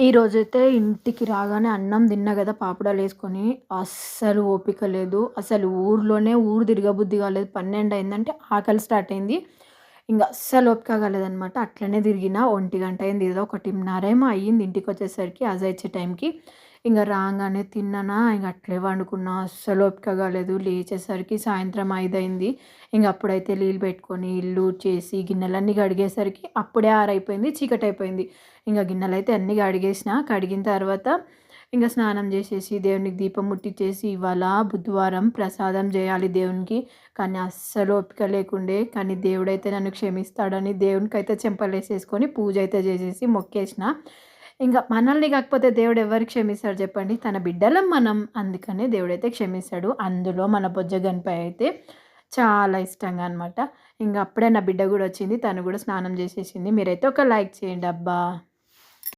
ఈరోజైతే ఇంటికి రాగానే అన్నం తిన్నా కదా పాపడాలు వేసుకొని. అస్సలు ఓపిక లేదు. అసలు ఊర్లోనే ఊరు తిరగబుద్ధి కాలేదు. పన్నెండు అయిందంటే ఆకలి స్టార్ట్ అయింది. ఇంకా అస్సలు ఓపిక కాలేదనమాట అట్లనే తిరిగిన ఒంటి గంట అయింది. ఏదో ఒకటిన్నరేమో అయ్యింది ఇంటికి వచ్చేసరికి అజ ఇచ్చే టైంకి. ఇంకా రాగానే తిన్నానా? ఇంక అట్లే వండుకున్నా. అస్సలు ఓపిక కాలేదు. లేచేసరికి సాయంత్రం ఐదైంది ఇంక అప్పుడైతే నీళ్ళు పెట్టుకొని ఇల్లు చేసి గిన్నెలన్నీ కడిగేసరికి అప్పుడే ఆరైపోయింది. చీకటి అయిపోయింది ఇంకా గిన్నెలు అయితే అన్నీ కడిగేసిన. కడిగిన తర్వాత ఇంకా స్నానం చేసేసి దేవునికి దీపం ముట్టించేసి ఇవాళ బుధవారం ప్రసాదం చేయాలి దేవునికి. కానీ అస్సలు ఓపిక లేకుండే కానీ దేవుడైతే నన్ను క్షమిస్తాడని దేవునికి అయితే చెంపలేసేసుకొని పూజ అయితే చేసేసి మొక్కేసిన. ఇంకా మనల్ని కాకపోతే దేవుడు ఎవరికి క్షమిస్తాడు చెప్పండి? తన బిడ్డలం మనం. అందుకనే దేవుడైతే క్షమిస్తాడు. అందులో మన బొజ్జ గణపై అయితే చాలా ఇష్టంగా అనమాట ఇంకా అప్పుడే నా బిడ్డ కూడా వచ్చింది. తను కూడా స్నానం చేసేసింది. మీరైతే ఒక లైక్ చేయండి అబ్బా.